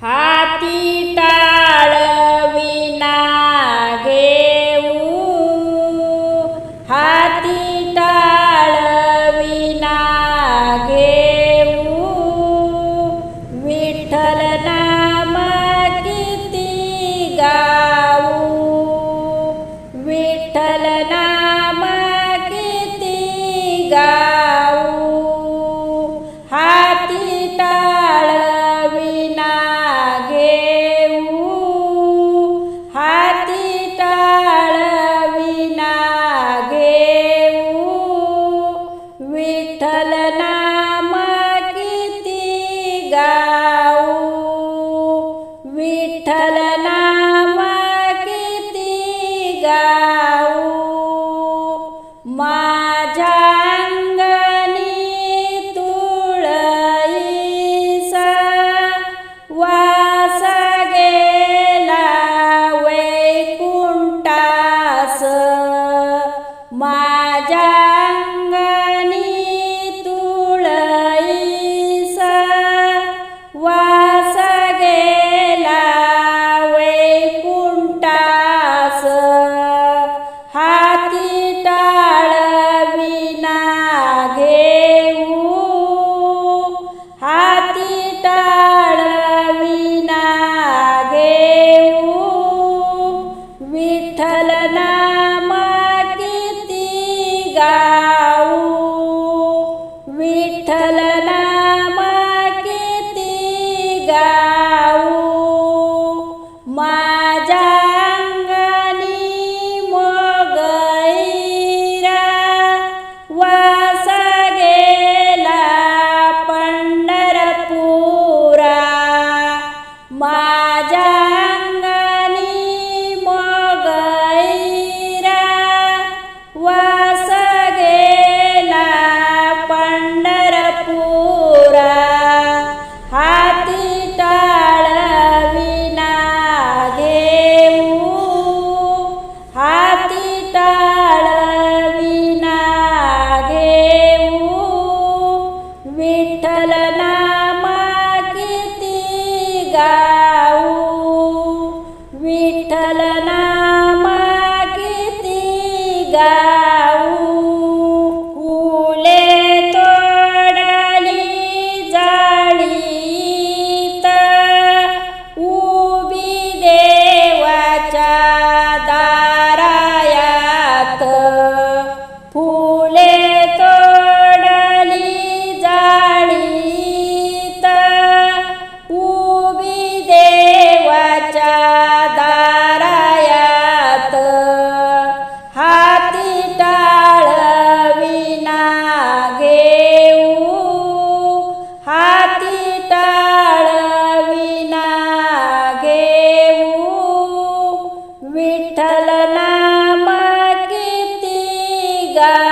Hi. माझ्या अंगणी तुळईसा वास गेला वैकुंटास माझ्या ತಲಲ vida.